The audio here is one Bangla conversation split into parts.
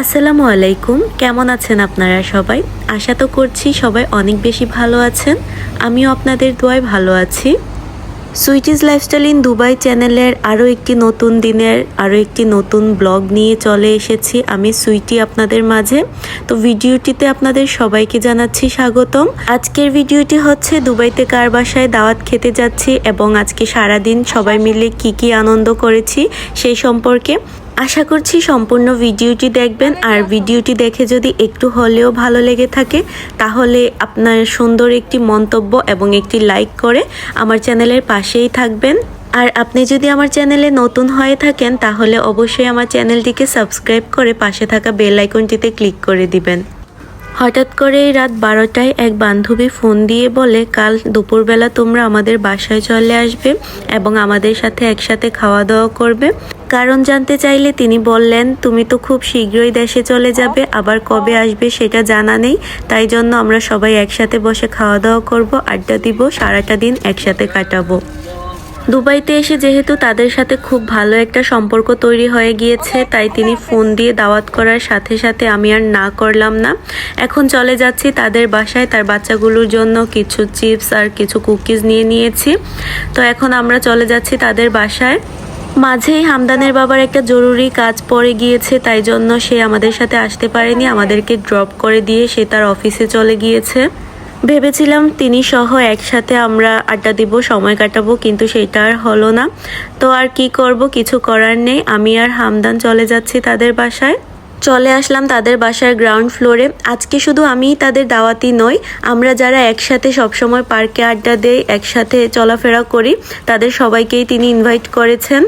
আসসালামু আলাইকুম। কেমন আছেন আপনারা সবাই? আশা তো করছি সবাই অনেক বেশি ভালো আছেন। আমিও আপনাদের দোয়ায় ভালো আছি। সুইটিজ লাইফস্টাইল ইন দুবাই চ্যানেলের আরও একটি নতুন দিনের, আরও একটি নতুন ব্লগ নিয়ে চলে এসেছি আমি সুইটি আপনাদের মাঝে। তো ভিডিওটিতে আপনাদের সবাইকে জানাচ্ছি স্বাগতম। আজকের ভিডিওটি হচ্ছে দুবাইতে কার বাসায় দাওয়াত খেতে যাচ্ছি এবং আজকে সারাদিন সবাই মিলে কি কি আনন্দ করেছি সেই সম্পর্কে। আশা করছি সম্পূর্ণ ভিডিওটি দেখবেন। আর ভিডিওটি দেখে যদি একটু হলেও ভালো লেগে থাকে, তাহলে আপনার সুন্দর একটি মন্তব্য এবং একটি লাইক করে আমার চ্যানেলের পাশেই থাকবেন। আর আপনি যদি আমার চ্যানেলে নতুন হয়ে থাকেন, তাহলে অবশ্যই আমার চ্যানেলটিকে সাবস্ক্রাইব করে পাশে থাকা বেল আইকনটিতে ক্লিক করে দিবেন। হঠাৎ করে এই রাত বারোটায় এক বান্ধবী ফোন দিয়ে বলে, কাল দুপুরবেলা তোমরা আমাদের বাসায় চলে আসবে এবং আমাদের সাথে একসাথে খাওয়া দাওয়া করবে। কারণ জানতে চাইলে তিনি বললেন, তুমি তো খুব শীঘ্রই দেশে চলে যাবে, আবার কবে আসবে সেটা জানা নেই। তাই জন্য আমরা সবাই একসাথে বসে খাওয়া দাওয়া করব, আড্ডা দিব, সারাটা দিন একসাথে কাটাবো। দুবাইতে এসে যেহেতু তাদের সাথে খুব ভালো একটা সম্পর্ক তৈরি হয়ে গিয়েছে, তাই তিনি ফোন দিয়ে দাওয়াত করার সাথে সাথে আমি আর না করলাম না। এখন চলে যাচ্ছি তাদের বাসায়, তার বাচ্চাগুলোর জন্য কিছু চিপস আর কিছু কুকিজ নিয়ে নিয়েছি। তো এখন আমরা চলে যাচ্ছি তাদের বাসায়। মাঝেই হামদানের বাবার একটা জরুরি কাজ পড়ে গিয়েছে, তাই জন্য সে আমাদের সাথে আসতে পারেনি। আমাদেরকে ড্রপ করে দিয়ে সে তার অফিসে চলে গিয়েছে। ভেবেছিলাম তিনি সহ একসাথে আমরা আড্ডা দিব, সময় কাটাবো, কিন্তু সেটা আর হলো না। তো আর কি করব, কিছু করার নেই। আমি আর হামদান চলে যাচ্ছি তাদের বাসায়। চলে আসলাম তাদের বাসার গ্রাউন্ড ফ্লোরে আজকে শুধু আমিই তাদের দাওয়াতি নই, আমরা যারা একসাথে সবসময় পার্কে আড্ডা দেই, একসাথে চলাফেরা করি, তাদের সবাইকেই তিনি ইনভাইট করেছেন।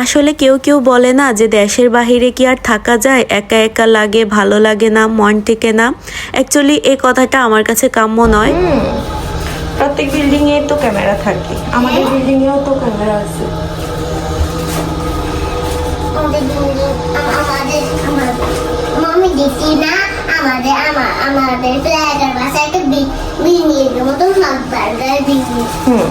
আসলে কেউ কেউ বলে না যে দেশের বাহিরে কি আর থাকা যায় একা একা লাগে ভালো লাগে না মন টেকে না। অ্যাকচুয়ালি এই কথাটা আমার কাছে কাম্য নয়। প্রত্যেক বিল্ডিং এ তো ক্যামেরা থাকে। আমাদের বিল্ডিং এও তো ক্যামেরা আছে। আমাদের আমাদের আমাদের মামি দেখি না আমাদের আমা- আমাদের ফ্ল্যাটের বাসায় একটা বিরিয়ানির মতো হাফ বার্গার হুম।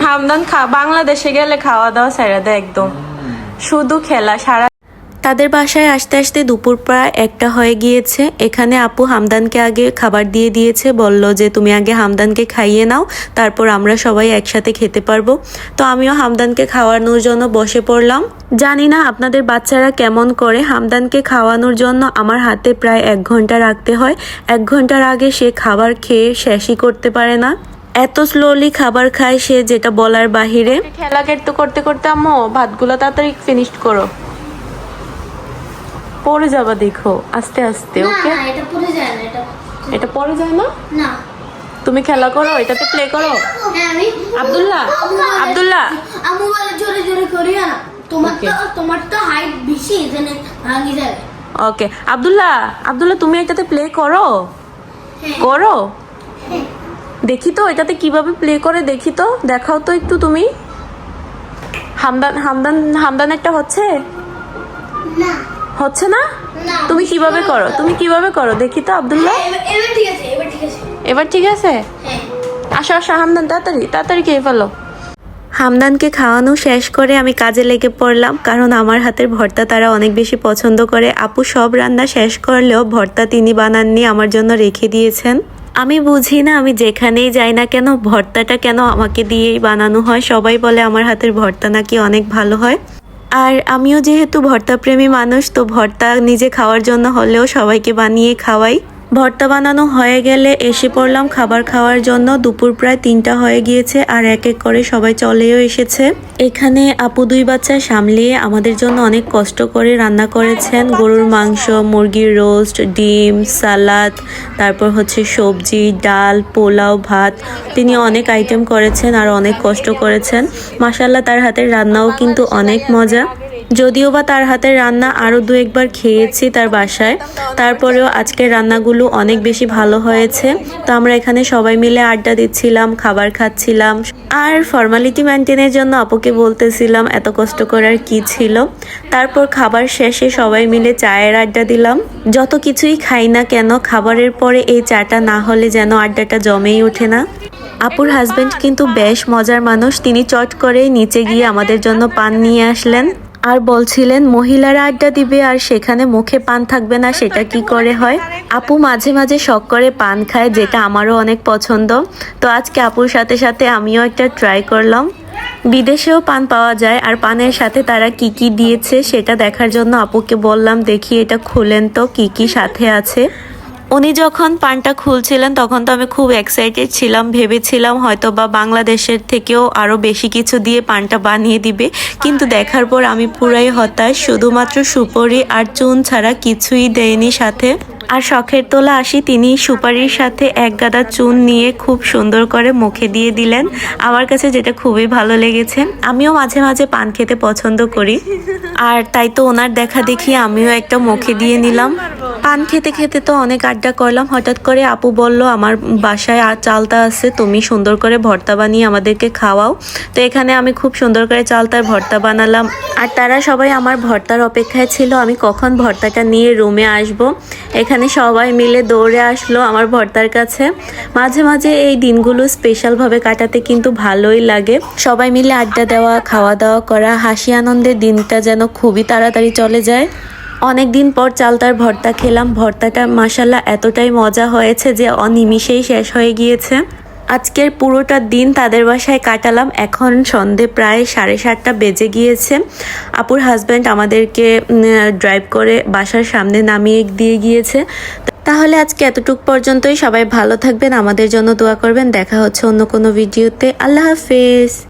হামদান খা বাংলাদেশে গেলে খাওয়া দাওয়া ছেড়ে দেয় একদম। শুধু খেলা সারা তাদের বাসায় আসতে আসতে দুপুর প্রায় একটা হয়ে গিয়েছে। এখানে আপু হামদানকে আগে খাবার দিয়ে দিয়েছে, বলল যে, তুমি আগে হামদানকে খাইয়ে নাও, তারপর আমরা সবাই একসাথে খেতে পারব। তো আমিও হামদানকে খাওয়ানোর জন্য বসে পড়লাম। জানি না আপনাদের বাচ্চারা কেমন করে হামদানকে খাওয়ানোর জন্য আমার হাতে প্রায় এক ঘণ্টা রাখতে হয়। এক ঘণ্টার আগে সে খাবার খেয়ে শেষই করতে পারে না। এত স্লোলি খাবার খায় সে যেটা বলার বাহিরে। খেলা কেটে করতে করতে, আম্মু, ভাতগুলো তাড়াতাড়ি ফিনিশ করো। পড়ে যাবা দেখো আস্তে আস্তে ওকে এটা পুরো যায় না এটা এটা পড়ে যায় না? না। তুমি খেলা করো এটাতে প্লে করো। হ্যাঁ আমি আব্দুল্লাহ আব্দুল্লাহ। আমু বলে জোরে জোরে করি না। তোমার তো তোমার তো হাইট বেশি এখানে ভাঙি যাবে ওকে আব্দুল্লাহ আব্দুল্লাহ তুমি এটাতে প্লে করো? হ্যাঁ। করো? দেখি তো এটাতে কীভাবে প্লে করে দেখি তো দেখাও তো একটু তুমি। হামদান হামদান হামদান একটা হচ্ছে? না। হচ্ছে না? তুমি কীভাবে করো? তুমি কীভাবে করো? দেখি তো আব্দুল্লাহ। এবার ঠিক আছে আছে। এবার ঠিক আছে? হ্যাঁ। আসো আসো হামদান তাড়াতাড়ি তাড়াতাড়ি খেয়ে ফেলো। হামদানকে খাওয়ানো শেষ করে আমি কাজে লেগে পড়লাম কারণ আমার হাতের ভর্তা তারা অনেক বেশি পছন্দ করে। আপু সব রান্না শেষ করলেও ভর্তা তিনি বানাননি আমার জন্য রেখে দিয়েছেন। আমি বুঝি না আমি যেখানেই যাই না কেন ভর্তাটা কেন আমাকে দিয়েই বানানো হয়? সবাই বলে আমার হাতের ভর্তা নাকি অনেক ভালো হয়। আর আমিও যেহেতু ভর্তা প্রেমী মানুষ, তো ভর্তা নিজে খাওয়ার জন্য হলেও সবাইকে বানিয়ে খাওয়াই। ভর্তা বানানো হয়ে গেলে এসে পড়লাম খাবার খাওয়ার জন্য। দুপুর প্রায় তিনটা হয়ে গিয়েছে আর এক এক করে সবাই চলেও এসেছে। এখানে আপু দুই বাচ্চা সামলিয়ে আমাদের জন্য অনেক কষ্ট করে রান্না করেছেন। গরুর মাংস, মুরগির রোস্ট, ডিম, সালাদ, তারপর হচ্ছে সবজি, ডাল, পোলাও, ভাত। তিনি অনেক আইটেম করেছেন আর অনেক কষ্ট করেছেন। মাসাল্লাহ তার হাতের রান্নাও কিন্তু অনেক মজা। যদিও বা তার হাতের রান্না আরও দু একবার খেয়েছি তার বাসায়, তারপরেও আজকের রান্নাগুলো অনেক বেশি ভালো হয়েছে। তো আমরা এখানে সবাই মিলে আড্ডা দিচ্ছিলাম, খাবার খাচ্ছিলাম। আর ফর্মালিটি মেনটেনের জন্য আপুকে বলতেছিলাম এত কষ্ট করার কি ছিল। তারপর খাবার শেষে সবাই মিলে চায়ের আড্ডা দিলাম। যত কিছুই খাই না কেন, খাবারের পরে এই চাটা না হলে যেন আড্ডাটা জমেই ওঠে না। আপুর হাজবেন্ড কিন্তু বেশ মজার মানুষ। তিনি চট করে নিচে গিয়ে আমাদের জন্য পান নিয়ে আসলেন। আর বলছিলেন, মহিলারা আড্ডা দিবে আর সেখানে মুখে পান থাকবে না, সেটা কি করে হয়? আপু মাঝে মাঝে শখ করে পান খায়, যেটা আমারও অনেক পছন্দ। তো আজকে আপুর সাথে সাথে আমিও একটা ট্রাই করলাম। বিদেশেও পান পাওয়া যায়, আর পানের সাথে তারা কি কি দিয়েছে সেটা দেখার জন্য আপুকে বললাম, দেখি এটা খুলেন তো, কি কি সাথে আছে? উনি যখন পানটা খুলছিলেন তখন তো আমি খুব এক্সাইটেড ছিলাম ভেবেছিলাম হয়তো বা বাংলাদেশের থেকেও আরও বেশি কিছু দিয়ে পানটা বানিয়ে দিবে। কিন্তু দেখার পর আমি পুরাই হতাশ শুধুমাত্র সুপরি আর চুন ছাড়া কিছুই দেয়নি সাথে। আর শখের তোলা আসি তিনি সুপারির সাথে এক গাদা চুন নিয়ে খুব সুন্দর করে মুখে দিয়ে দিলেন। আমার কাছে যেটা খুবই ভালো লেগেছে আমিও মাঝে মাঝে পান খেতে পছন্দ করি। আর তাই তো ওনার দেখা দেখি আমিও একটা মুখে দিয়ে নিলাম। পান খেতে খেতে তো অনেক আড্ডা করলাম। হঠাৎ করে আপু বলল, আমার বাসায় আর চালতা আছে, তুমি সুন্দর করে ভর্তা বানিয়ে আমাদেরকে খাওয়াও। তো এখানে আমি খুব সুন্দর করে চালতার ভর্তা বানালাম। আর তারা সবাই আমার ভর্তার অপেক্ষায় ছিল। আমি কখন ভর্তাটা নিয়ে রুমে আসব? এখানে সবাই মিলে দৌড়ে আসলো আমার ভর্তার কাছে। মাঝে মাঝে এই দিনগুলো স্পেশালভাবে কাটাতে কিন্তু ভালোই লাগে। সবাই মিলে আড্ডা দেওয়া, খাওয়া দাওয়া করা, হাসি আনন্দের দিনটা যেন খুবই তাড়াতাড়ি চলে যায়। অনেক দিন পর চালতার ভর্তা খেলাম। ভর্তাটা মাসাল্লাহ এতটাই মজা হয়েছে যে অনিমিষেই শেষ হয়ে গিয়েছে। আজকের পুরোটা দিন তাদের বাসায় কাটালাম। এখন সন্ধে প্রায় সাড়ে সাতটা বেজে গিয়েছে। আপুর হাজব্যান্ড আমাদেরকে ড্রাইভ করে বাসার সামনে নামিয়ে দিয়ে গিয়েছে। তাহলে আজকে এতটুক পর্যন্তই। সবাই ভালো থাকবেন। আমাদের জন্য দোয়া করবেন। দেখা হচ্ছে অন্য কোনো ভিডিওতে। আল্লাহ হাফেজ।